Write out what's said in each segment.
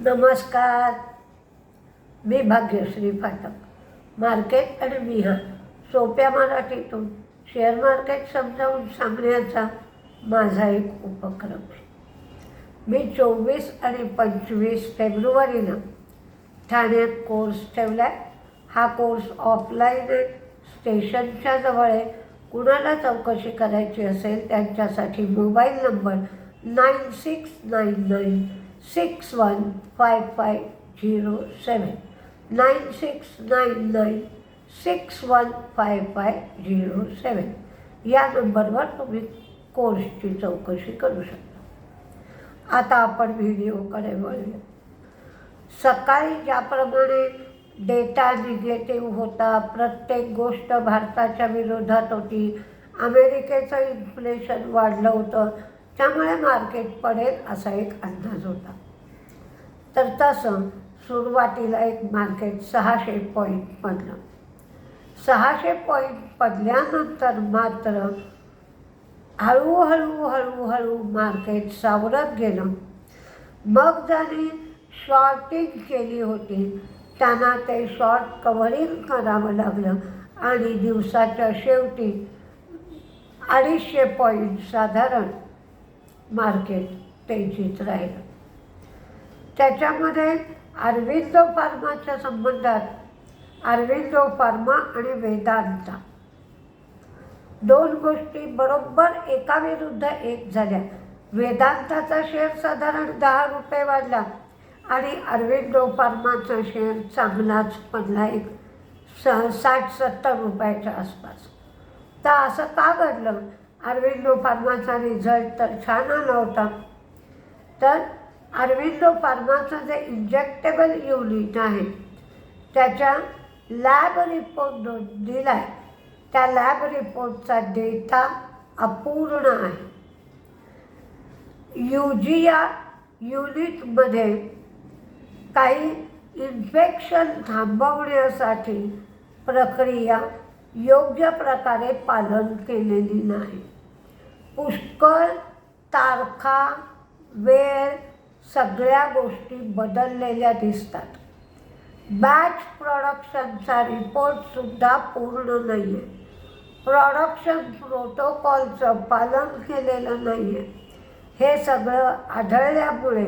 नमस्कार. मी भाग्यश्री फाटक मार्केट आणि मिहा सोप्या मराठीतून शेअर मार्केट समजावून सांगण्याचा माझा एक उपक्रम आहे. मी चोवीस आणि पंचवीस फेब्रुवारीला ठाण्यात कोर्स ठेवला आहे हा कोर्स ऑफलाईन आहे. स्टेशनच्या जवळ आहे. कुणाला चौकशी करायची असेल त्यांच्यासाठी mobile number nine six nine nine six one five five zero seven nine six nine nine six one five five zero seven या नंबरवर तुम्ही कोर्सची चौकशी करू शकता. आता आपण व्हिडिओकडे वळूया. सकाळी ज्याप्रमाणे डेटा निगेटिव्ह होता प्रत्येक गोष्ट भारताच्या विरोधात होती अमेरिकेचं इन्फ्लेशन वाढलं होतं त्यामुळे मार्केट पडेल असा एक अंदाज होता. तर तसं सुरुवातीला एक मार्केट सहाशे पॉईंट पडलं. सहाशे पॉईंट पडल्यानंतर मात्र हळूहळू हळूहळू मार्केट सावरत गेलं. मग ज्यांनी शॉर्टिंग केली होती त्यांना ते शॉर्ट कव्हरिंग करावं लागलं आणि दिवसाच्या शेवटी अडीचशे पॉईंट साधारण मार्केट तेजीत राहिलं. त्याच्यामध्ये अरविंदो फार्माच्या संबंधात अरविंदो फार्मा आणि वेदांता. दोन गोष्टी बरोबर एकाविरुद्ध एक झाल्या. वेदांताचा शेअर साधारण दहा रुपये वाढला आणि अरविंदो फार्माचा शेअर चांगलाच पडला एक स साठ सत्तर रुपयाच्या आसपास. तर असं का घडलं? अरविंदो फार्माचा रिझल्ट तर छान आला होता. तर अरविंदो फार्माचं जे इंजेक्टेबल युनिट आहे त्याच्या लॅब रिपोर्ट दिला आहे त्या लॅब रिपोर्टचा डेटा अपूर्ण आहे. युजिया युनिटमध्ये काही इन्फेक्शन थांबवण्यासाठी प्रक्रिया योग्य प्रकारे पालन केलेली नाही. पुष्कळ तारखा वेळ सगळ्या गोष्टी बदललेल्या दिसतात. बॅच प्रोडक्शनचा रिपोर्टसुद्धा पूर्ण नाही आहे प्रॉडक्शन प्रोटोकॉलचं पालन केलेलं नाही आहे हे सगळं आढळल्यामुळे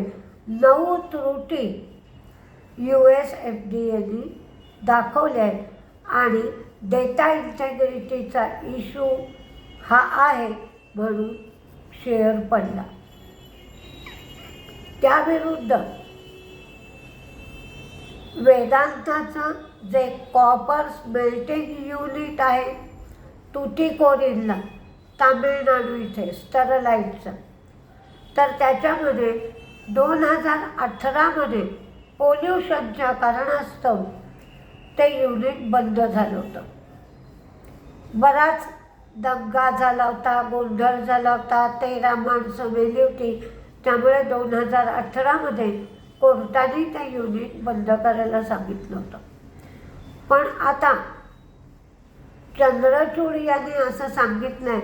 नऊ त्रुटी यू एस एफ डी एनी दाखवल्या आहेत आणि डेटा इंटेग्रिटीचा इशू हा आहे. म्हणून शेअर पडला. त्याविरुद्ध वेदांताचं जे कॉपर स्मेल्टिंग युनिट आहे तुटीकोरिनला तामिळनाडू इथे स्टरलाईटचं तर त्याच्यामध्ये दोन हजार अठरामध्ये पोल्युशनच्या कारणास्तव ते युनिट बंद झालं होतं. बराच दंगा झाला होता गोंधळ झाला होता तेरा माणसं मेली होती. त्यामुळे दोन हजार अठरामध्ये कोर्टाने ते युनिट बंद करायला सांगितलं होतं. पण आता चंद्रचूड यांनी असं सांगितलं आहे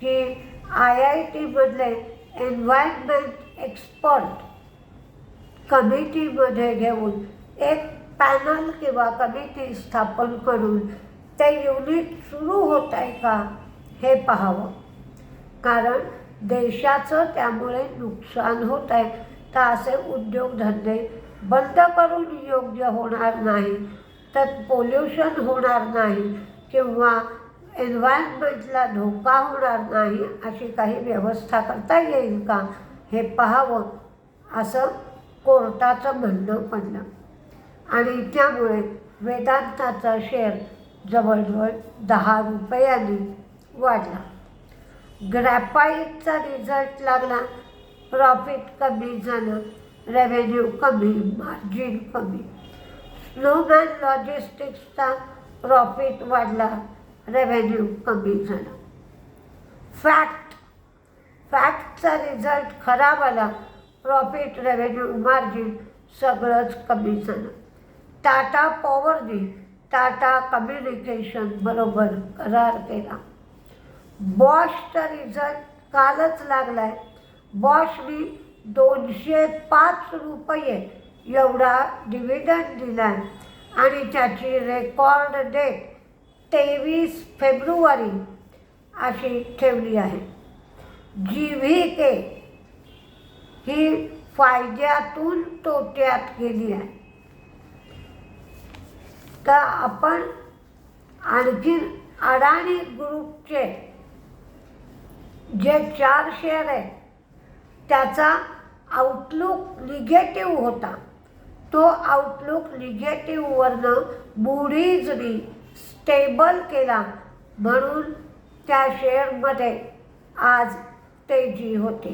की आय आय टीमधले एन्व्हायरमेंट एक्सपर्ट कमिटीमध्ये घेऊन एक पॅनल किंवा कमिटी स्थापन करून ते युनिट सुरू होत आहे का? हे पाहावं. कारण देशाचं त्यामुळे नुकसान होत आहे तर असे उद्योगधंदे बंद करून योग्य होणार नाही तर पोल्युशन होणार नाही किंवा एन्व्हायरमेंटला धोका होणार नाही अशी काही व्यवस्था करता येईल का हे पाहावं असं कोर्टाचं म्हणणं पडलं. आणि त्यामुळे वेदांताचा शेअर जवळजवळ दहा रुपयांनी वाढला. ग्रॅफाईटचा रिझल्ट लागला. प्रॉफिट कमी झालं. रेव्हेन्यू कमी मार्जिन कमी. स्नोमॅन लॉजिस्टिक्सचा प्रॉफिट वाढला. रेव्हेन्यू कमी झाला. फॅक्ट फॅक्टचा रिझल्ट खराब आला. प्रॉफिट रेव्हेन्यू मार्जिन सगळंच कमी झालं. टाटा पॉवरनी टाटा कम्युनिकेशन बरोबर करार केला. बॉशचा रिझल्ट कालच लागला आहे बॉशनी दोनशे पाच रुपये एवढा डिव्हिडंड दिला आणि त्याची रेकॉर्ड डेट तेवीस फेब्रुवारी अशी ठेवली आहे. जी व्ही के ही फायद्यातून तोट्यात गेली आहे. तर आपण आणखी अडाणी ग्रुपचे जे चार शेअर आहेत त्याचा आउटलुक निगेटिव्ह होता. तो आउटलुक निगेटिव्हवरनं मुडीजनी स्टेबल केला. म्हणून त्या शेअरमध्ये आज तेजी होती.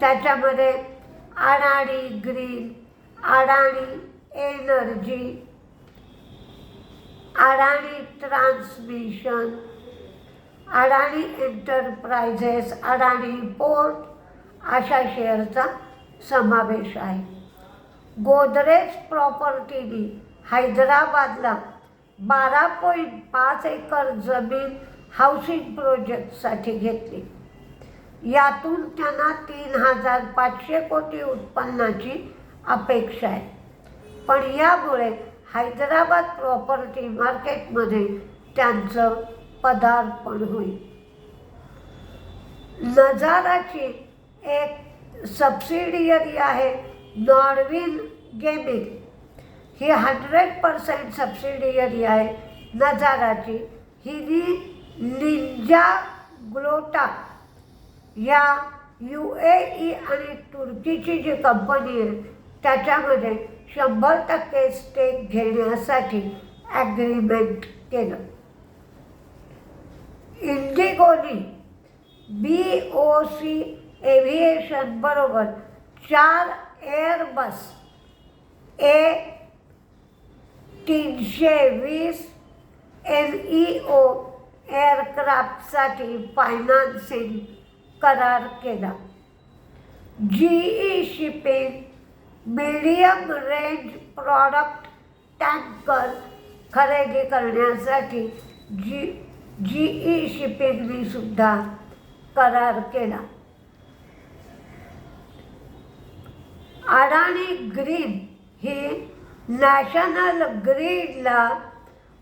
त्याच्यामध्ये अडाणी ग्रीन अडाणी एनर्जी अडाणी ट्रान्समिशन अडाणी एंटरप्राइजेस अडाणी पोर्ट अशा शेअरचा समावेश आहे. गोदरेज प्रॉपर्टीनी हैदराबादला बारा पॉईंट पाच एकर जमीन हाऊसिंग प्रोजेक्टसाठी घेतली. यातून त्यांना तीन हजार पाचशे कोटी उत्पन्नाची अपेक्षा आहे. पण यामुळे हैदराबाद प्रॉपर्टी मार्केटमध्ये त्यांचं पदार्पण होईल नजाराची एक सबसिडियरी आहे नॉर्विन गेमिंग. ही हंड्रेड पर्सेंट सबसिडियरी आहे नजाराची. हिनी लिंजा ग्लोटा. या यू ए ई आणि तुर्कीची जी कंपनी आहे त्याच्यामध्ये शंभर टक्के स्टेक घेण्यासाठी ॲग्रीमेंट केलं. इंडिगोनी बी ओ सी एव्हिएशन बरोबर। चार एअरबस ए तीनशे वीस एन ई ओ एअरक्राफ्टसाठी फायनान्सिंग करार केला. G E shipping medium range product tanker खरेदी करण्यासाठी जी जी ई शिपिंगनी सुद्धा करार केला. अडाणी ग्रीन ही नॅशनल ग्रीडला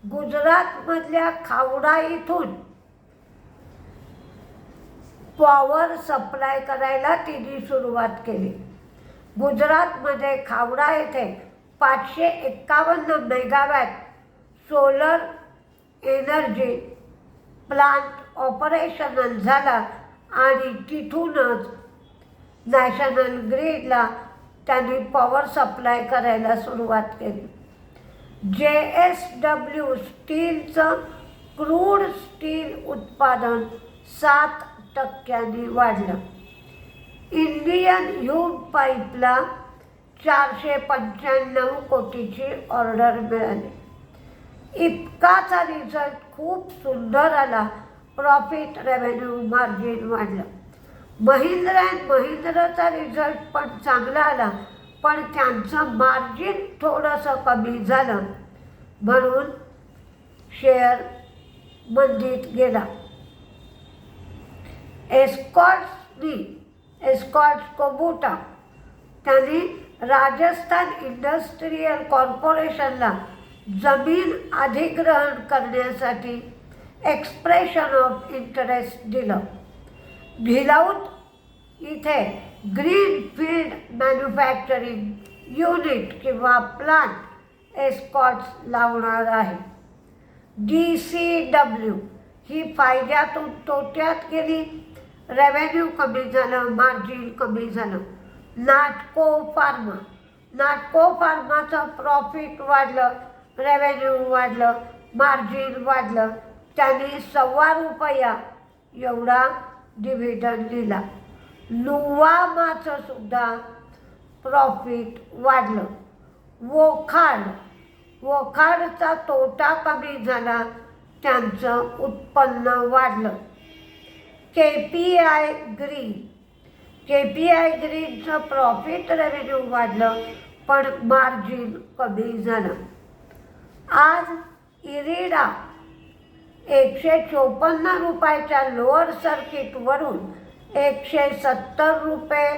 गुजरातमधल्या खावडा इथून पॉवर सप्लाय करायला तिने सुरुवात केली. गुजरातमध्ये खावडा येथे पाचशे एक्कावन्न megawatt solar energy plant operational झाला आणि तिथूनच नॅशनल ग्रीडला त्यांनी पॉवर सप्लाय करायला सुरुवात केली. जे एस डब्ल्यू स्टीलचं क्रूड स्टील उत्पादन सात टक्क्यांनी वाढलं. इंडियन ह्यूब पाईपला चारशे पंच्याण्णव कोटीची ऑर्डर मिळाली. इतकाचा रिझल्ट खूप सुंदर आला. प्रॉफिट रेव्हेन्यू मार्जिन वाढलं. महिंद्रा अँड महिंद्राचा रिझल्ट पण चांगला आला. पण त्यांचं मार्जिन थोडंसं कमी झालं. म्हणून शेअर मंदीत गेला. एस्कॉट्सनी एस्कॉट्स कोबुटा त्यांनी राजस्थान इंडस्ट्रीयल कॉर्पोरेशनला जमीन अधिग्रहण करण्यासाठी एक्सप्रेशन ऑफ इंटरेस्ट दिलं. भिलाऊत इथे ग्रीन फील्ड मॅन्युफॅक्चरिंग युनिट किंवा प्लांट एस्कॉट्स लावणार आहे. डी सी डब्ल्यू ही फायद्यातून तोट्यात गेली. रेव्हेन्यू कमी झालं मार्जिन कमी झालं. नाटको फार्मा नाटको फार्माचं प्रॉफिट वाढलं. रेव्हेन्यू वाढलं मार्जिन वाढलं त्यांनी सव्वा रुपया एवढा डिव्हिडंड दिला. लुवामाचं सुद्धा प्रॉफिट वाढलं. वोखाड वोखाडचा तोटा कमी झाला त्यांचं उत्पन्न वाढलं. K P I green K P I ग्रीनचं profit revenue वाढलं पण मार्जिन कमी झालं. आज इरिडा एकशे चोपन्न रुपयाच्या लोअर सर्किटवरून एकशे सत्तर रुपये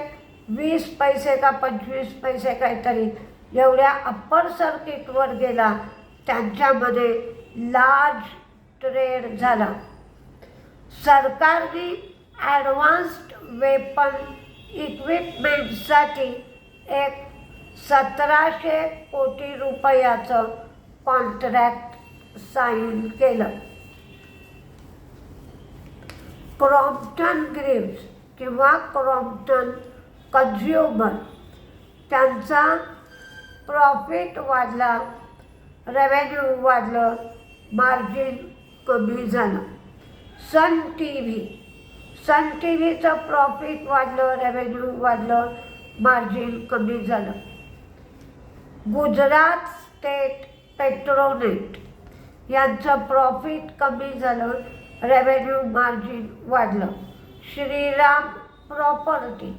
वीस पैसे का पंचवीस पैसे काहीतरी एवढ्या अप्पर सर्किटवर गेला. त्यांच्यामध्ये लार्ज ट्रेड झाला. सरकारने ॲडव्हान्स्ड वेपन इक्विपमेंटसाठी एक सतराशे कोटी रुपयाचं कॉन्ट्रॅक्ट साईन केलं. क्रॉम्प्टन ग्रीव्स किंवा क्रॉम्प्टन कन्झ्युमर त्यांचा प्रॉफिट वाढला रेव्हेन्यू वाढलं मार्जिन कमी झालं. Sun T V Sun T व्हीचं profit वाढलं रेव्हेन्यू वाढलं मार्जिन कमी झालं. गुजरात स्टेट पेट्रोनेट यांचं प्रॉफिट कमी झालं रेव्हेन्यू मार्जिन वाढलं. श्रीराम प्रॉपर्टी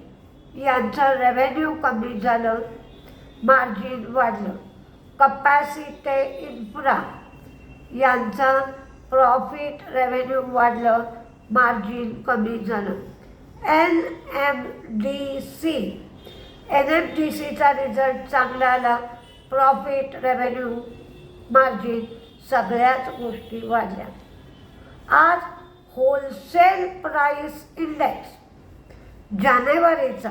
यांचं रेव्हेन्यू कमी झालं मार्जिन वाढलं. कपॅसिटे इन्फ्रा यांचा प्रॉफिट रेव्हेन्यू वाढलं मार्जिन कमी झालं. N M D C N M D सीचा रिझल्ट चांगला आला प्रॉफिट रेव्हेन्यू माझी सगळ्याच गोष्टी वाढल्या. आज होलसेल प्राईस इंडेक्स जानेवारीचा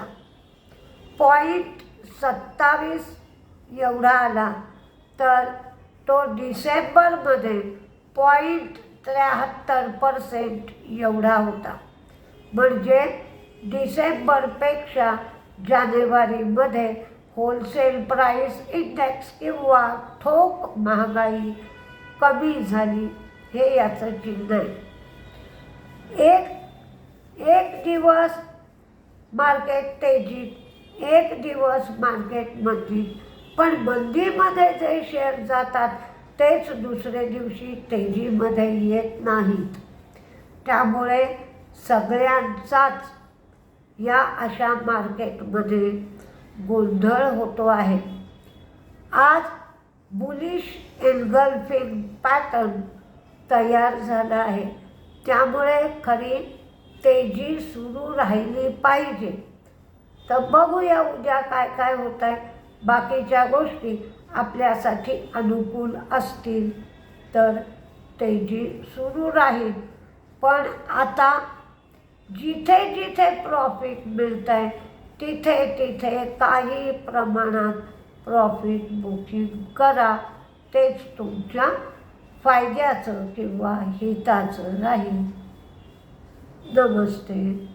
पॉईंट सत्तावीस एवढा आला तर तो डिसेंबरमध्ये पॉईंट त्र्याहत्तर पर्सेंट एवढा होता. म्हणजे डिसेंबरपेक्षा जानेवारीमध्ये होलसेल प्राईस इंडेक्स किंवा ठोक महागाई कमी झाली हे याचं चिन्ह आहे. एक एक दिवस मार्केट तेजीत एक दिवस मार्केट मंदीत पण मंदीमध्ये जे शेअर जातात तेच दुसऱ्या दिवशी तेजीमध्ये येत नाहीत. त्यामुळे सगळ्यांचाच या अशा मार्केटमध्ये गोंधळ होतो आहे. आज बुलिश एनगल्फिंग पॅटर्न तयार झाला आहे. त्यामुळे खरी तेजी सुरू राहिली पाहिजे. तर बघूया उद्या काय काय होत आहे बाकीच्या गोष्टी आपल्यासाठी अनुकूल असतील तर तेजी सुरू राहील. पण आता जिथे जिथे प्रॉफिट मिळत आहे तिथे तिथे काही प्रमाणात प्रॉफिट बुकिंग करा. तेच तुमच्या फायद्याचं किंवा हिताचं राहील. नमस्ते.